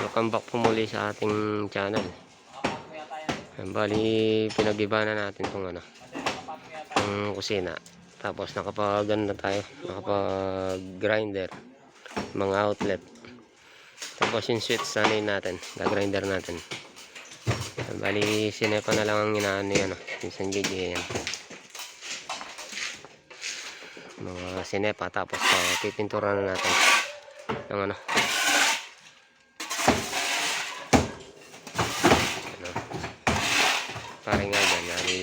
Welcome back po muli sa ating channel. Bali, pinag-iba na natin itong ano, itong kusina. Tapos nakapag ano na tayo, nakapag-grinder, mga outlet. Tapos yung switch sanayin natin, gagrinder natin. Bali, sinepa na lang ang inaano yan, oh, yung San Gigi yan. Mga sinepa, tapos uh, pipintura na natin ng ano. ano. Parang nga dyan, nari,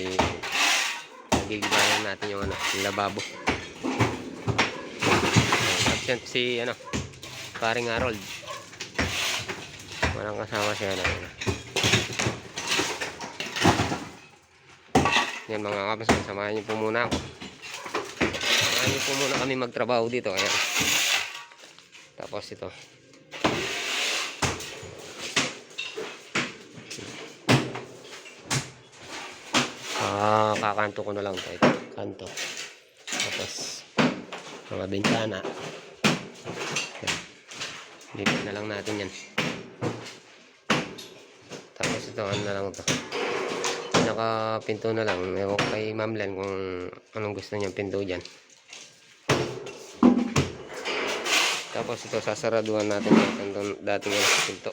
nagigibayan natin yung ano, yung lababo. Absent si ano, paring Harold. Walang kasama siya na ano. Yan mga kapasan, samahan niyo po muna ako. Samahan niyo po muna kami magtrabaho dito. Ayan. Tapos ito. Ah, kakanto ko na lang ito. Kanto. Tapos mga bintana. Dito na lang natin yan. Tapos ito ano na lang ito. Pinaka-pinto na lang. Ewan kay Ma'am Len kung anong gusto niyang pinto dyan. Tapos ito sasaraduhan natin itong dating ano, pinto.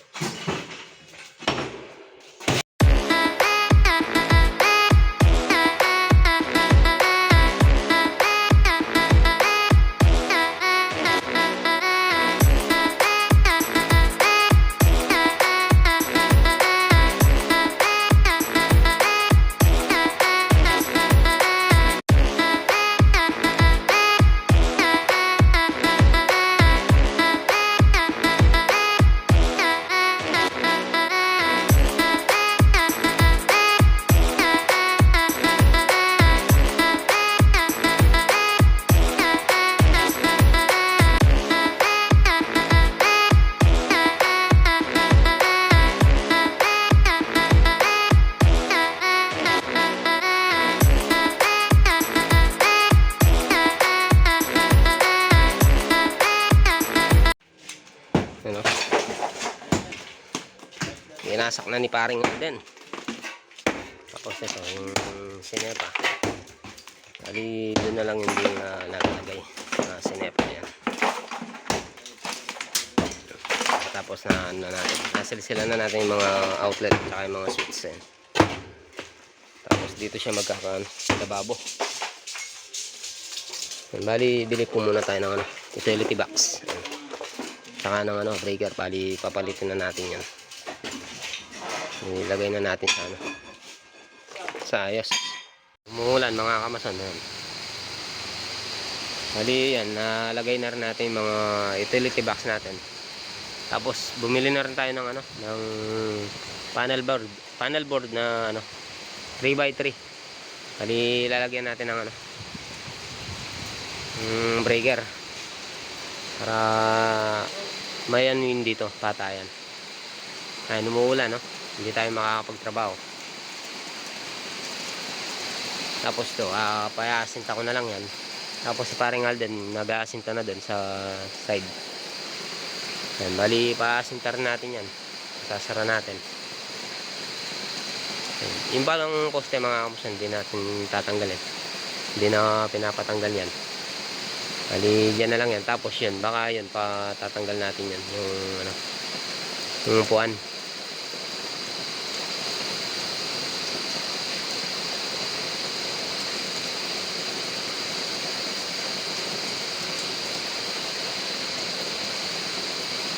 Inasak na ni paring din. Tapos ito, yung sinepa. Bali, doon na lang yung din na nakalagay na sinepa yan. Tapos na ano na natin. Nasilsila na natin yung mga outlet at yung mga switch. Yan. Tapos dito siya magkakaano, lababo. Bali, bili po muna tayo ng ano, utility box. Yan. Saka ng ano, breaker, bali papalitin na natin yan. Ilagay na natin sa ano. Sa ayos. Umuulan mga kamason. Yan. Bali yan, nalagay na rin natin yung mga utility box natin. Tapos bumili na rin tayo ng ano, ng panel board, panel board na ano 3x3. Bali lalagyan natin ng ano mm, breaker para may ano yun dito, patayan. Ay, umuulan, no? Hindi tayo makakapagtrabaho. Tapos to, ah, payasinta ko na lang yan. Tapos si paring Alden, nag-aasinta na doon sa side. Yan, bali, paasinta rin natin yan. Sasara natin. Yan. Yung balang poste mga kamusan, hindi natin tatanggalin. Hindi na pinapatanggal yan. Bali, dyan na lang yan. Tapos yun, baka yun, patatanggal natin yan. Yung, ano, yung upuan.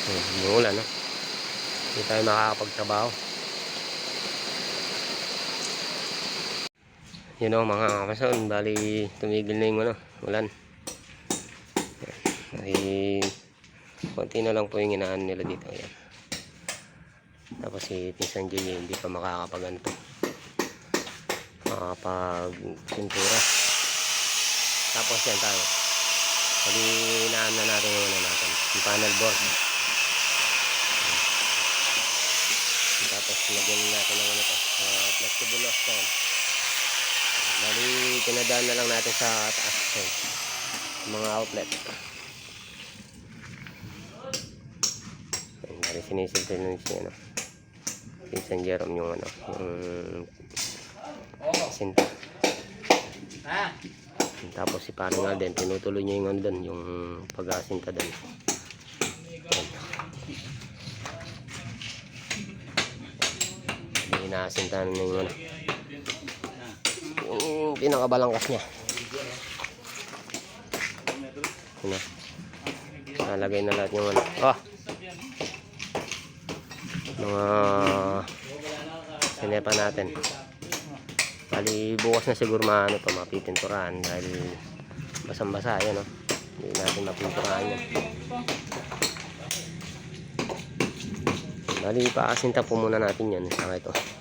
Hmm, yung ulan, no? Hindi tayo makakapagtrabaho. Yun o, mga kamason. Bali, tumigil na yung, ano, ulan. Ay, konti na lang po yung inaan nila dito. Ayan. Tapos si Pinsan Jay hindi pa makakapag ano to. Makakapag pintura. Tapos yan tayo. Pali inaan na natin yung ano natin. Yung panel board. Ayan. Tapos lagyan natin ng ano to. Uh, flexible lock stone. Bali, pinadaan na lang natin sa taas. Ayan. Mga outlet. Bali, sinisilpil na si ano. Pinsan Jerome yung ano, yung sinta. Ah, Tapos si paring Alden, tinutuloy niya yung ano doon, yung pag-asinta doon. Hindi inaasinta na ano. Yung pinakabalangkas niya. Yun na. Nalagay na lahat yung ano. Ah! Mga sinepa natin. Bali, bukas na siguro maano to, mapipinturahan dahil basang-basa yan, no? Hindi natin mapinturahan yan. Bali, paasinta po muna natin yan. Saka ito.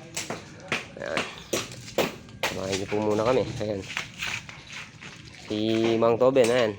Samahin niyo muna kami. Ayan. Si Mang Toben, ayan.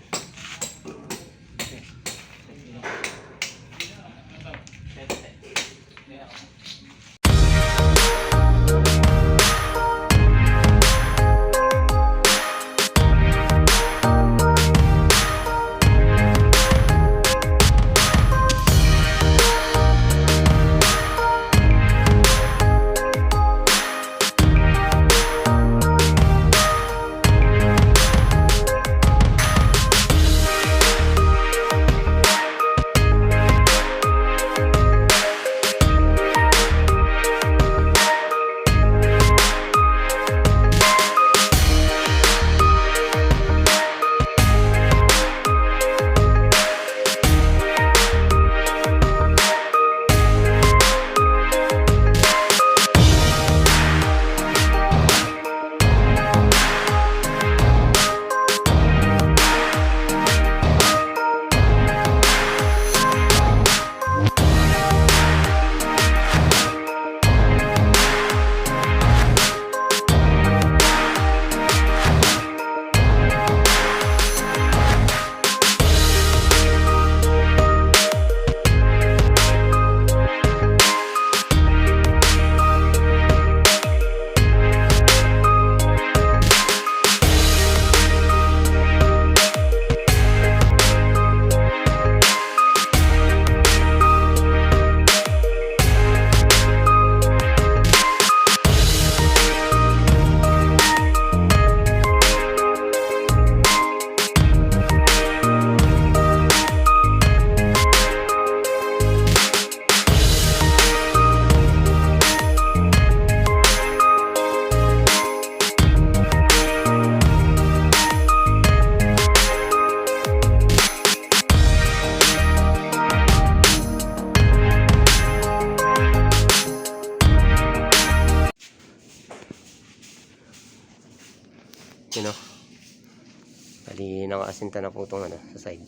Bali, nakaasinta na po itong ano, sa side.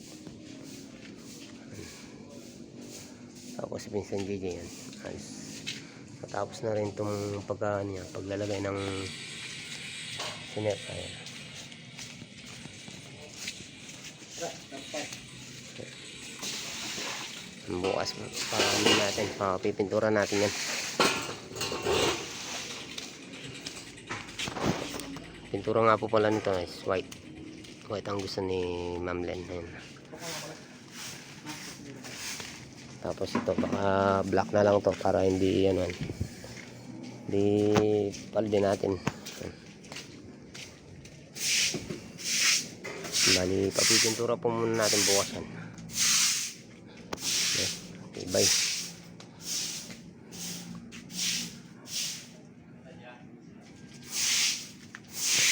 Tapos si Vincent JJ yan. Ayos. Matapos na rin itong pagka, ano paglalagay ng sinet. Ayan. Bukas ano natin, papipintura natin yan. Pintura nga po pala nito is white. White ang gusto ni Ma'am Len. Ayan. Tapos ito baka black na lang to para hindi ano hindi palidin natin. Bali, papipintura po muna natin bukas yan. Ayan, Tibay.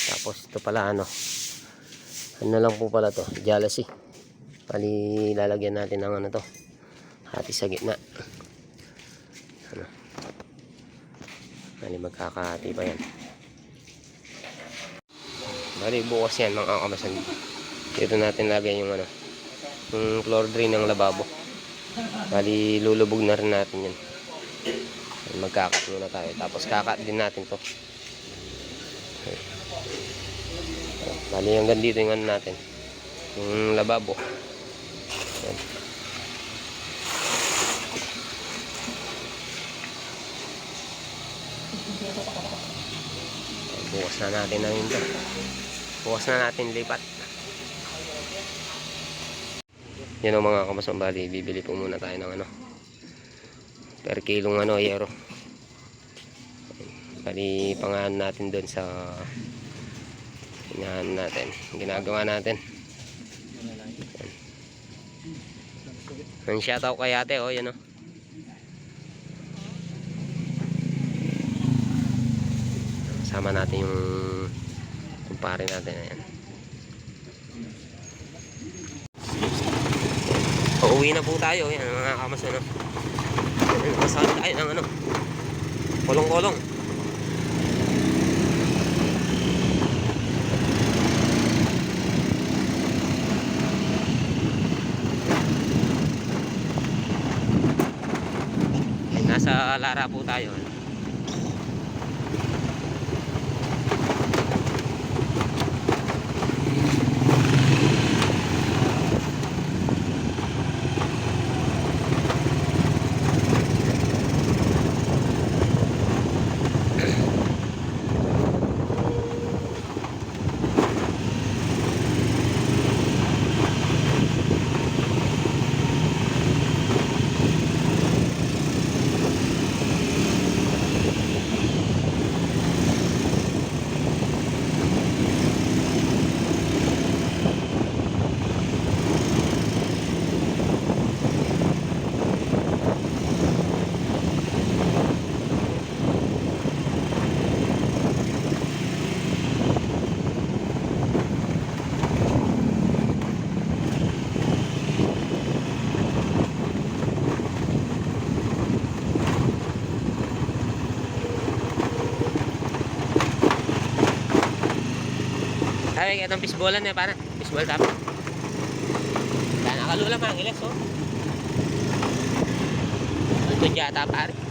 Tapos ito pala ano. Ano lang po pala to, jealousy. Bali lalagyan natin ng ano to. Hati sa gitna. Ano. Bali magkakahati pa yan. Bali bukas yan mga kamasan. Dito natin lagyan yung ano. Yung floor drain ng lababo. Bali lulubog na rin natin yan. Magkakat muna tayo. Tapos kakat din natin to. Bali hanggang dito yung ano natin. Yung lababo. Yan. Bukas na natin na yun to. Bukas na natin lipat. Yan ang mga kamasang bali. Bibili po muna tayo ng ano. per kilong ano, yero. Bali, pangahan natin doon sa inahan natin. Ginagawa natin. Ang shoutout kay ate, oh, yan oh. Sama natin yung kumpare natin. Ayan. Pauwi na po tayo. Yan, mga kamas ano. Kasali tayo ng ano. Kolong-kolong. Nasa Lara po tayo. Kaya itong fishballan niya, para. Fishball tap. Kaya nakalula mga gilas, oh. Ito yata, pare.